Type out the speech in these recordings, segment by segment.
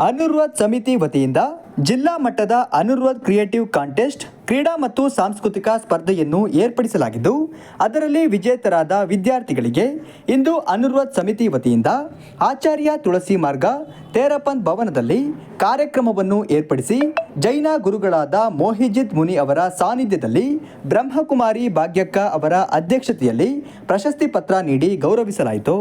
ಅನುರ್ವತ್ ಸಮಿತಿ ವತಿಯಿಂದ ಜಿಲ್ಲಾ ಮಟ್ಟದ ಅನುರ್ವತ್ ಕ್ರಿಯೇಟಿವ್ ಕಾಂಟೆಸ್ಟ್, ಕ್ರೀಡಾ ಮತ್ತು ಸಾಂಸ್ಕೃತಿಕ ಸ್ಪರ್ಧೆಯನ್ನು ಏರ್ಪಡಿಸಲಾಗಿದ್ದು, ಅದರಲ್ಲಿ ವಿಜೇತರಾದ ವಿದ್ಯಾರ್ಥಿಗಳಿಗೆ ಇಂದು ಅನುರ್ವತ್ ಸಮಿತಿ ವತಿಯಿಂದ ಆಚಾರ್ಯ ತುಳಸಿ ಮಾರ್ಗ, ತೇರಪ್ಪನ್ ಭವನದಲ್ಲಿ ಕಾರ್ಯಕ್ರಮವನ್ನು ಏರ್ಪಡಿಸಿ ಜೈನ ಗುರುಗಳಾದ ಮೋಹಿಜಿತ್ ಮುನಿ ಅವರ ಸಾನ್ನಿಧ್ಯದಲ್ಲಿ ಬ್ರಹ್ಮಕುಮಾರಿ ಭಾಗ್ಯಕ್ಕ ಅವರ ಅಧ್ಯಕ್ಷತೆಯಲ್ಲಿ ಪ್ರಶಸ್ತಿ ಪತ್ರ ನೀಡಿ ಗೌರವಿಸಲಾಯಿತು.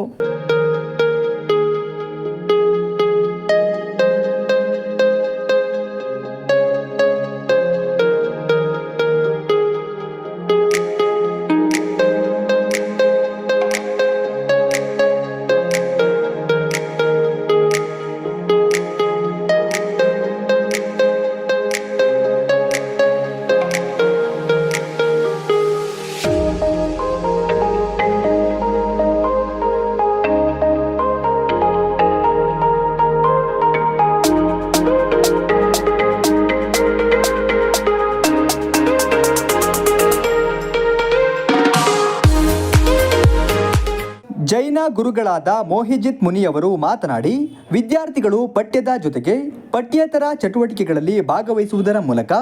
ಜೈನ ಗುರುಗಳಾದ ಮೋಹಿಜಿತ್ ಮುನಿಯವರು ಮಾತನಾಡಿ ವಿದ್ಯಾರ್ಥಿಗಳು ಪಠ್ಯದ ಜೊತೆಗೆ ಪಠ್ಯೇತರ ಚಟುವಟಿಕೆಗಳಲ್ಲಿ ಭಾಗವಹಿಸುವುದರ ಮೂಲಕ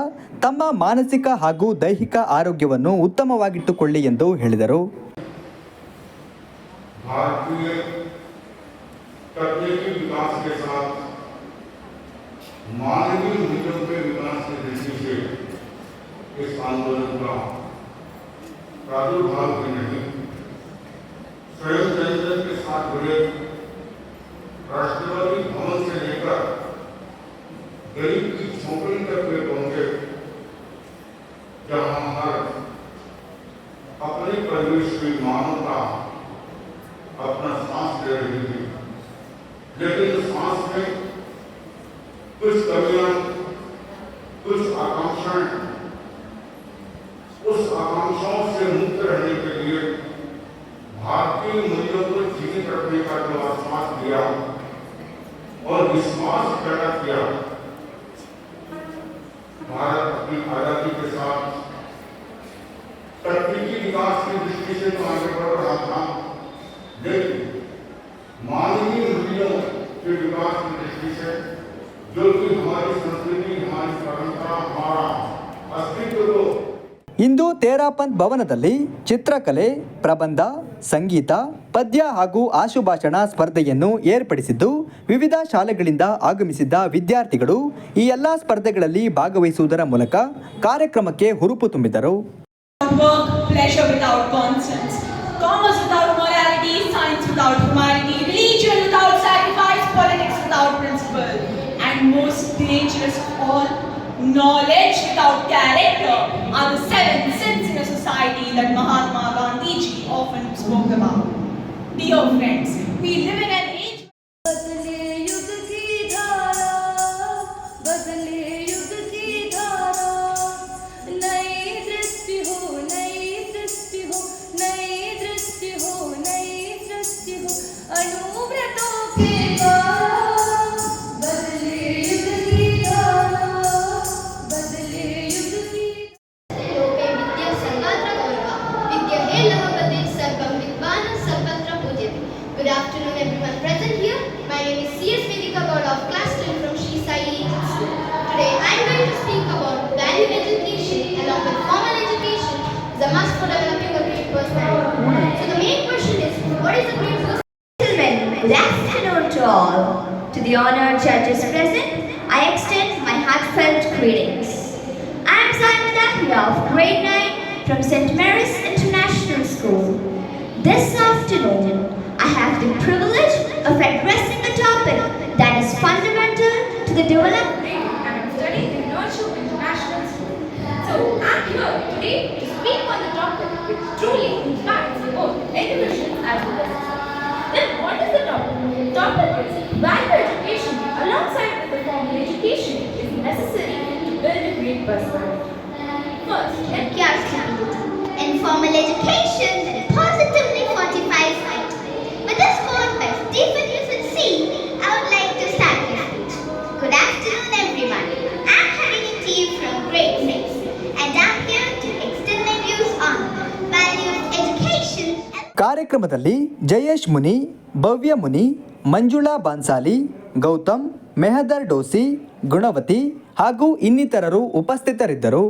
ತಮ್ಮ ಮಾನಸಿಕ ಹಾಗೂ ದೈಹಿಕ ಆರೋಗ್ಯವನ್ನು ಉತ್ತಮವಾಗಿಟ್ಟುಕೊಳ್ಳಿ ಎಂದು ಹೇಳಿದರು भारतीय तकनीकी विकास के साथ मानवीय मूल्यों के विकास की दृष्टि से इस आंदोलन का प्रादुर्भाव ही नहीं स्वयं राष्ट्रपति भवन से लेकर गरीब की झोपड़ी तक पहुँचे, जहाँ रही थी। सांस में कुछ कमियाँ, कुछ उस आकांक्षाओं से मुक्त रहने के आश्वास दिया और विश्वास पैदा किया भारत अपनी आजादी के साथ तकनीकी विकास की दृष्टि से तो आगे बढ़ रहा था लेकिन मानवीय मूल्यों के विकास की दृष्टि से जो कि हमारी संस्कृति हमारी परंपरा हमारा अस्तित्व को ಇಂದು ತೇರಾಪಂತ್ ಭವನದಲ್ಲಿ ಚಿತ್ರಕಲೆ ಪ್ರಬಂಧ ಸಂಗೀತ ಪದ್ಯ ಹಾಗೂ ಆಶುಭಾಷಣ ಸ್ಪರ್ಧೆಯನ್ನು ಏರ್ಪಡಿಸಿದ್ದು ವಿವಿಧ ಶಾಲೆಗಳಿಂದ ಆಗಮಿಸಿದ್ದ ವಿದ್ಯಾರ್ಥಿಗಳು ಈ ಎಲ್ಲ ಸ್ಪರ್ಧೆಗಳಲ್ಲಿ ಭಾಗವಹಿಸುವುದರ ಮೂಲಕ ಕಾರ್ಯಕ್ರಮಕ್ಕೆ ಹುರುಪು ತುಂಬಿದರು knowledge without character are the seven sins in a society that Mahatma Gandhi often spoke about. Dear friends, we live to. The honored judges present, I extend my heartfelt greetings. I am Simon Dahlia of grade 9 from St. Mary's International School. This afternoon, I have the privilege of addressing a topic that is fundamental to the development and I'm studying in International School. So I'm here today to speak on the topic which truly ಕಾರ್ಯಕ್ರಮದಲ್ಲಿ Jayesh Muni Bhavya Muni Manjula Bansali Gautam Mehdar doji Gunavati ಹಾಗೂ ಇನ್ನಿತರರು ಉಪಸ್ಥಿತರಿದ್ದರು.